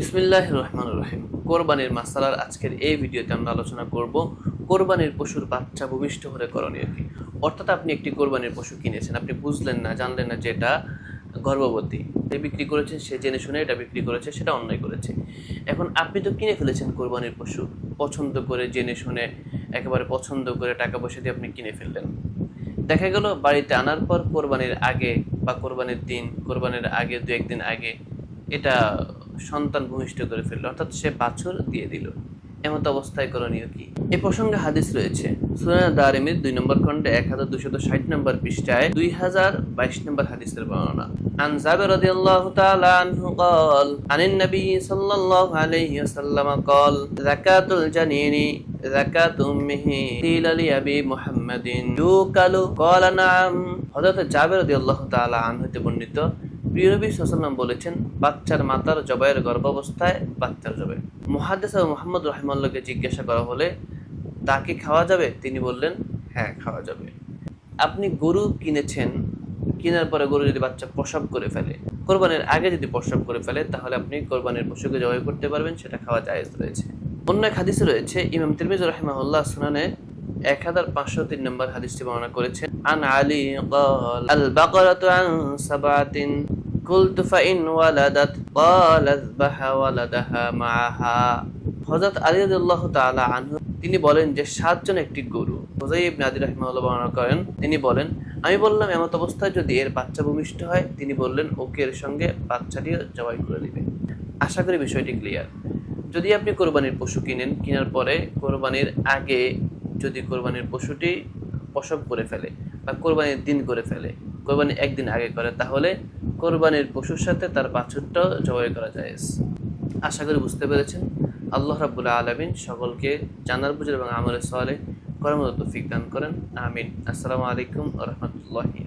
বিসমিল্লাহ রহমান রহিম। কোরবানির মাসালার আজকের এই ভিডিওতে আমরা আলোচনা করব কোরবানির পশুর বাচ্চা ভূমিষ্ঠ হলে করণীয় কি? অর্থাৎ আপনি একটি কোরবানির পশু কিনেছেন, আপনি বুঝলেন না, জানলেন না যে এটা গর্ভবতী। যে বিক্রি করেছেন, সে জেনে শুনে এটা বিক্রি করেছে, সেটা অন্যায় করেছে। এখন আপনি তো কিনে ফেলেছেন কোরবানির পশু, পছন্দ করে, জেনে শুনে, একেবারে পছন্দ করে টাকা পয়সা দিয়ে আপনি কিনে ফেললেন। দেখা গেল বাড়িতে আনার পর কোরবানির আগে বা কোরবানির দিন, কোরবানির আগে দু একদিন আগে এটা সন্তান ভূমিষ্ঠ করে ফেললো অর্থাৎ সে বাছুর দিয়ে দিল এমত অবস্থায় করণীয় কি এ প্রসঙ্গে হাদিস রয়েছে সুনানা দারিমির দুই নম্বর খণ্ডে এক হাজার দুশত ষাট নম্বর পৃষ্ঠায় দুই হাজার বাইশ নম্বর হাদিসের বর্ণনা عن جابر رضي الله تعالى عنه قال عن النبي صلى الله عليه وسلم قال زكاة الجنين زكاة أمه قيل لأبي محمد يوكل قال نعم হযরত জাবের রাদিয়াল্লাহু তাআলা আনহু হতে বর্ণিত প্রিয়নবী সাল্লাম বলেছেন, বাচ্চার মাতার জবাইয়ের গর্ভাবস্থায় বাচ্চার জবে মহাদেস মোহাম্মদ রহমাল্লাকে জিজ্ঞাসা করা হলে, তাকে খাওয়া যাবে? তিনি বললেন হ্যাঁ খাওয়া যাবে। আপনি গরু কিনেছেন, কেনার পরে গরু যদি বাচ্চা প্রসব করে ফেলে, কোরবানির আগে যদি প্রসব করে ফেলে, তাহলে আপনি কোরবানির পশুকে জবাই করতে পারবেন, সেটা খাওয়া জায়েজ রয়েছে। অন্য এক হাদিস রয়েছে, ইমাম তিরমিজ রহমাউল্লাহ সুনানে এক হাজার পাঁচশো তিন নম্বর হাদিসটি বর্ণনা করেছেন, আন আলী আল বাকরাত আন সাবাতিন। قلت فإن ولدت قال اذبح ولدها معها হযরত আলী রাদিয়াল্লাহু তাআলা আনহু তিনি বলেন যে সাতজন একটি গরু হোজাই ইবনে আদি রাহিমাহুল্লাহ বর্ণনা করেন তিনি বলেন আমি বললাম এমত অবস্থায় যদি এর বাচ্চা ভূমিষ্ঠ হয় তিনি বললেন ওকে এর সঙ্গে বাচ্চাটিও জবাই করে দিবে আশা করি বিষয়টি ক্লিয়ার যদি আপনি কোরবানির পশু কিনেন কেনার পরে কোরবানির আগে যদি কোরবানির পশুটি প্রসব করে ফেলে বা কোরবানির দিন করে ফেলে কোরবানি একদিন আগে করে তাহলে কোরবানির পশুর সাথে তার বাছুরটাও জবাই করা যায় আশা করি বুঝতে পেরেছেন। আল্লাহ রাবুল্লাহ আলমিন সকলকে জানার বুঝে এবং আমলের সহলে কর্মরত ফিক দান করেন। আমিন। আসসালামু আলাইকুম রহমতুল্লাহি